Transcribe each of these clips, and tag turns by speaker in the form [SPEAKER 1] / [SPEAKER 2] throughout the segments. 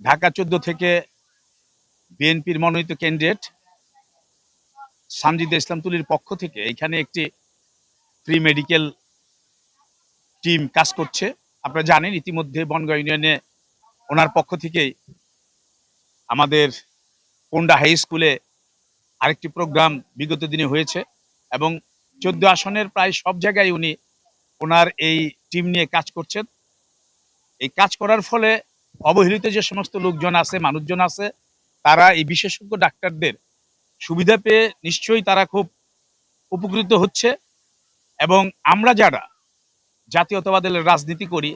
[SPEAKER 1] ঢাকা চোদ্দ থেকে বিএনপির মনোনীত ক্যান্ডিডেট সানজিদা ইসলাম তুলির পক্ষ থেকে এখানে একটি প্রি মেডিকেল টিম কাজ করছে। আপনারা জানেন, ইতিমধ্যে বনগাঁ ইউনিয়নে ওনার পক্ষ থেকেই আমাদের কোন্ডা হাই স্কুলে আরেকটি প্রোগ্রাম বিগত দিনে হয়েছে এবং চোদ্দ আসনের প্রায় সব জায়গায় উনি ওনার এই টিম নিয়ে কাজ করছেন। এই কাজ করার ফলে অবহেলিত যে সমস্ত লোকজন আছে, মানুষজন আছে, তারা এই বিশেষজ্ঞ ডাক্তারদের সুবিধা পেয়ে নিশ্চয়ই তারা খুব উপকৃত হচ্ছে এবং আমরা যারা জাতীয়তাবাদের রাজনীতি করি,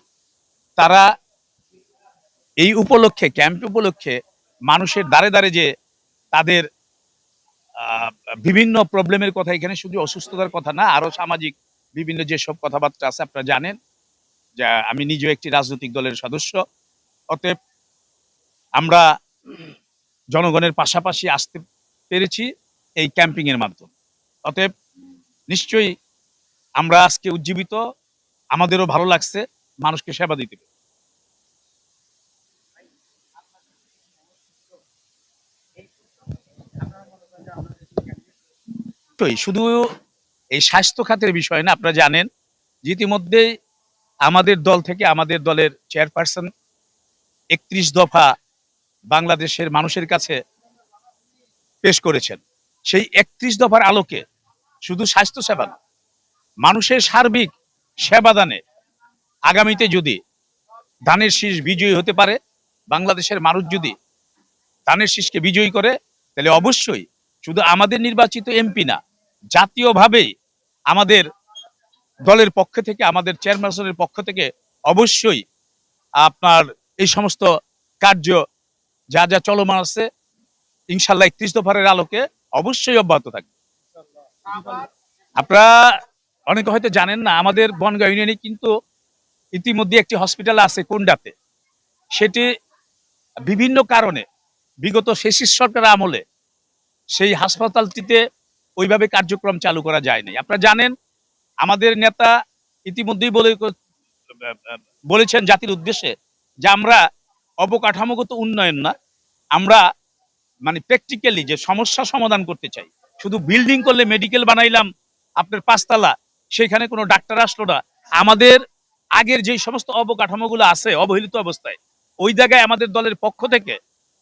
[SPEAKER 1] তারা এই উপলক্ষে, ক্যাম্প উপলক্ষে মানুষের দ্বারে দ্বারে যে তাদের বিভিন্ন প্রবলেমের কথা, এখানে শুধু অসুস্থতার কথা না, আরও সামাজিক বিভিন্ন যেসব কথাবার্তা আছে, আপনারা জানেন। যা, আমি নিজেও একটি রাজনৈতিক দলের সদস্য। অতএব আমরা জনগণের পাশাপাশি আসতে পেরেছি এই ক্যাম্পিং এর মাধ্যমে অতএব নিশ্চয়ই আমরা আজকে উজ্জীবিত, আমাদেরও ভালো লাগছে, মানুষকে সেবা দিতে। শুধু এই স্বাস্থ্য খাতের বিষয় না, আপনারা জানেন ইতিমধ্যেই আমাদের দল থেকে আমাদের দলের চেয়ারপারসন একত্রিশ দফা বাংলাদেশের মানুষের কাছে পেশ করেছেন। সেই একত্রিশ দফার আলোকে শুধু স্বাস্থ্য সেবা না, মানুষের সার্বিক সেবাদানে আগামীতে যদি ধানের শীষ বিজয়ী হতে পারে, বাংলাদেশের মানুষ যদি ধানের শীষকে বিজয়ী করে, তাহলে অবশ্যই শুধু আমাদের নির্বাচিত এমপি না, জাতীয়ভাবেই আমাদের দলের পক্ষ থেকে, আমাদের চেয়ারপারসনের পক্ষ থেকে অবশ্যই আপনার এই সমস্ত কার্য যা যা চলমান আছে, ইনশাল্লাহ একত্রিশ দফারের আলোকে অবশ্যই অব্যাহত থাকবে। আপনারা অনেকে হয়তো জানেন না, আমাদের বনগাঁ ইউনিয়নে কিন্তু ইতিমধ্যে একটি হসপিটাল আছে কোন্ডাতে। সেটি বিভিন্ন কারণে বিগত শেষিস সরকার আমলে সেই হাসপাতালটিতে ওইভাবে কার্যক্রম চালু করা যায়নি। আপনারা জানেন, আমাদের নেতা ইতিমধ্যেই বলে বলেছেন জাতির উদ্দেশ্যে যে আমরা অবকাঠামোগত উন্নয়ন না, আমরা মানে প্র্যাকটিক্যালি যে সমস্যা সমাধান করতে চাই, শুধু বিল্ডিং করলে মেডিকেল বানাইলাম, আপনার পাঁচতলা, সেখানে কোনো ডাক্তার আসলো না, আমাদের আগের যে সমস্ত অবকাঠামোগুলো আছে, অবহেলিত অবস্থায়, ওই জায়গায় আমাদের দলের পক্ষ থেকে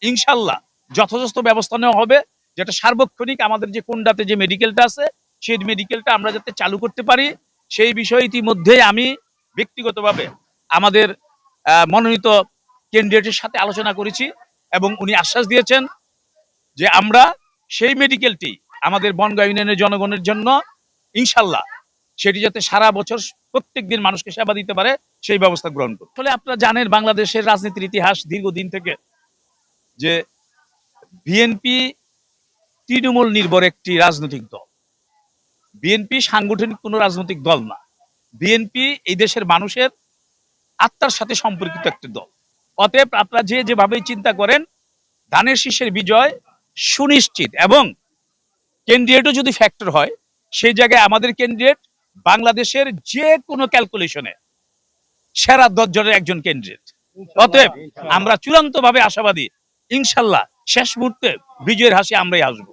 [SPEAKER 1] ইনশাল্লাহ যথাযথ ব্যবস্থা নেওয়া হবে, যেটা সার্বক্ষণিক আমাদের যে কোন্ডাতে যে মেডিকেলটা আছে, সেই মেডিকেলটা আমরা যাতে চালু করতে পারি, সেই বিষয়ে ইতিমধ্যেই আমি ব্যক্তিগতভাবে আমাদের মনোনীত ক্যান্ডিডেটের সাথে আলোচনা করেছি এবং উনি আশ্বাস দিয়েছেন যে আমরা সেই মেডিকেলটি আমাদের বনগাঁ ইউনিয়নের জনগণের জন্য ইনশাল্লাহ সেটি যাতে সারা বছর প্রত্যেক দিন মানুষকে সেবা দিতে পারে, সেই ব্যবস্থা গ্রহণ করুন আসলে আপনারা জানেন বাংলাদেশের রাজনীতির ইতিহাস দীর্ঘদিন থেকে যে বিএনপি তৃণমূল নির্ভর একটি রাজনৈতিক দল। বিএনপি সাংগঠনিক কোনো রাজনৈতিক দল না। বিএনপি এই দেশের মানুষের আত্মার সাথে সম্পর্কিত একটি দল। অতএব আপনারা যে যেভাবেই চিন্তা করেন ধানের শীষের বিজয় সুনিশ্চিত এবং ক্যান্ডিডেটও যদি ফ্যাক্টর হয় সেই জায়গায় আমাদের ক্যান্ডিডেট বাংলাদেশের যে কোনো ক্যালকুলেশনে সেরা দশজনের একজন ক্যান্ডিডেট অতএব আমরা চূড়ান্ত ভাবে আশাবাদী ইনশাল্লাহ শেষ মুহূর্তে বিজয়ের হাসি আমরাই আসব।